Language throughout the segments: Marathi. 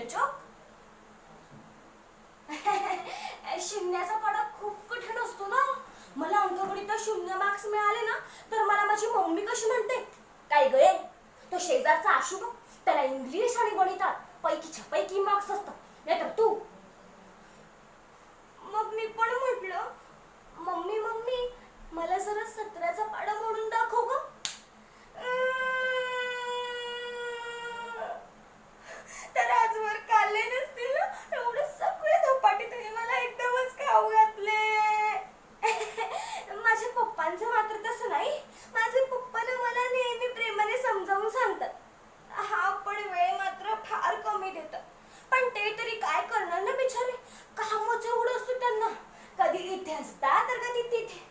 ünlü çok. शिमण्याचा पाडा खूप कठीण असतो ना. मला अंकगणित शून्य मार्क्स मिळाले ना तर मला माझी मम्मी कशी म्हणते? काय गये तो शेजारचा आशू त्याला इंग्लिश आणि गणितात पैकीच्या पैकी मार्क्स असतात. नाहीतर तू पप्पांचं मात्र तसं नाही. माझे पप्पा ना मला नेहमी प्रेमाने समजावून सांगतात. हा पण वेळ मात्र फार कमी देतात. पण ते तरी काय करणार ना बिचारे? कामच एवढं असतो त्यांना कधी इथे असतात तर कधी तिथे.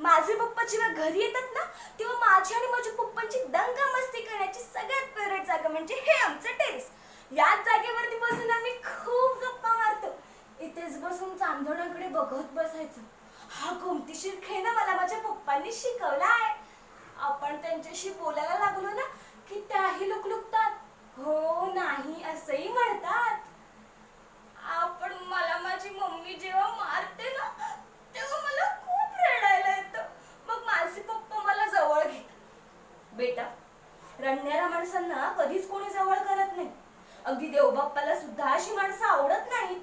माझे पप्पा जेव्हा घरी येतात ना तेव्हा माझी आणि माझ्या पप्पांची दंगा मस्ती करण्याची सगळ्यात फेवरेट जागा म्हणजे हे आमचं टेरेस याच जागेवरती बसून आम्ही खूप गप्पा मारतो. इथेच बसून चांदोड्याकडे बघत बसायचं. हा गमतीशीर खेळ ना पप्पांनी शिकवलाय. आहे आपण त्यांच्याशी बोलायला लागलो ना की त्याही लुकलुकतात हो नाही असंही म्हणतात. आपण मला माझी मम्मी जेव्हा मारते ना तेव्हा मला खूप रडायला येतं. मग माझे पप्पा मला जवळ घेतात. बेटा रडणाऱ्या माणसांना कधीच कोणी जवळ करत नाही. अगदी देवबाप्पाला सुद्धा अशी माणसं आवडत नाहीत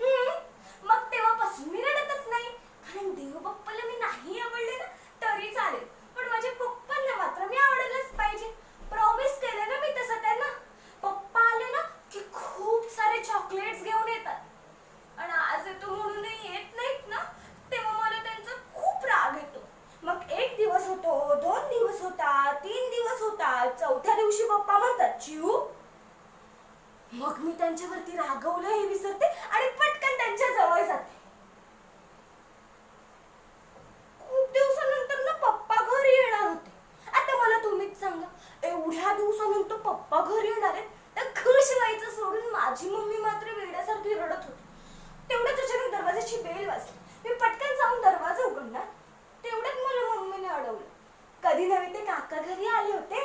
हम्म, मग तेव्हापासून मी रडतच नाही कारण देवबाप्पाला मी नाही आवडले ना तरी चालेल पण माझ्या पप्पांना मात्र मी आवडायलाच पाहिजे प्रॉमिस केलं ना मी तसं त्यांना पप्पा आले ना की खूप सारे चॉकलेट्स घेऊन येतात आणि आज येतो म्हणूनही येत नाहीत ना तेव्हा मला त्यांचा खूप राग येतो मग एक दिवस होतो दोन दिवस होता तीन दिवस होता. चौथ्या दिवशी पप्पा म्हणतात चिऊ. मग मी त्यांच्यावरती रागवलं हे विसरते आणि पटकन त्यांच्या जवळ जाते. खूप दिवसानंतर ना पप्पा घरी येणार होते. आता मला तुम्हीच सांगा एवढ्या दिवसानंतर पप्पा घरी येणार आहेत तर खुश व्हायचं सोडून माझी मम्मी मात्र वेड्यासारखी रडत होती. तेवढ्याच अचानक दरवाजाची बेल वाजली मी पटकन जाऊन दरवाजा उघडला तेवढ्यात मला मम्मीने अडवलं कधी नव्हे ते काका घरी आले होते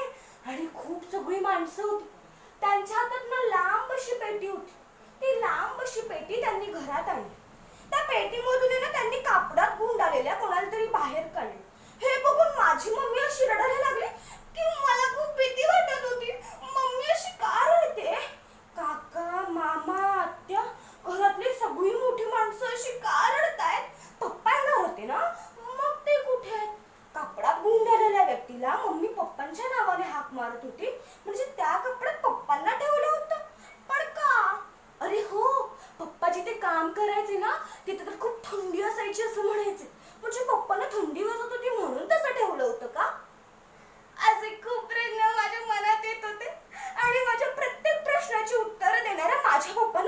आणि खूप सगळी माणसं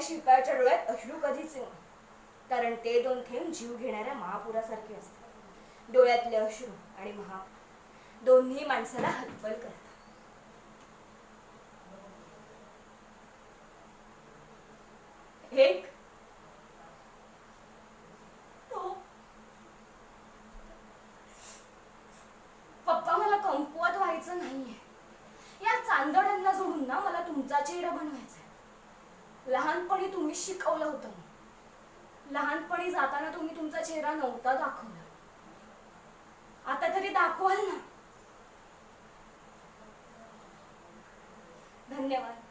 त्या शिल्पाच्या डोळ्यात अश्रू कधीच येऊ कारण ते दोन थेंब जीव घेणाऱ्या महापुरासारखे असतात. डोळ्यातले अश्रू आणि महा दोन्ही माणसाला हतबल करतात. एक. पप्पा मला कमकुवत व्हायचं नाहीये. या चांदड्यांना जोडून ना मला तुमचा चेहरा बनवायचा लहानपणी तुम्ही शिकवलं होतं. लहानपणी जाताना तुम्ही तुमचा चेहरा नव्हता दाखवला. आता तरी दाखवाल ना. धन्यवाद.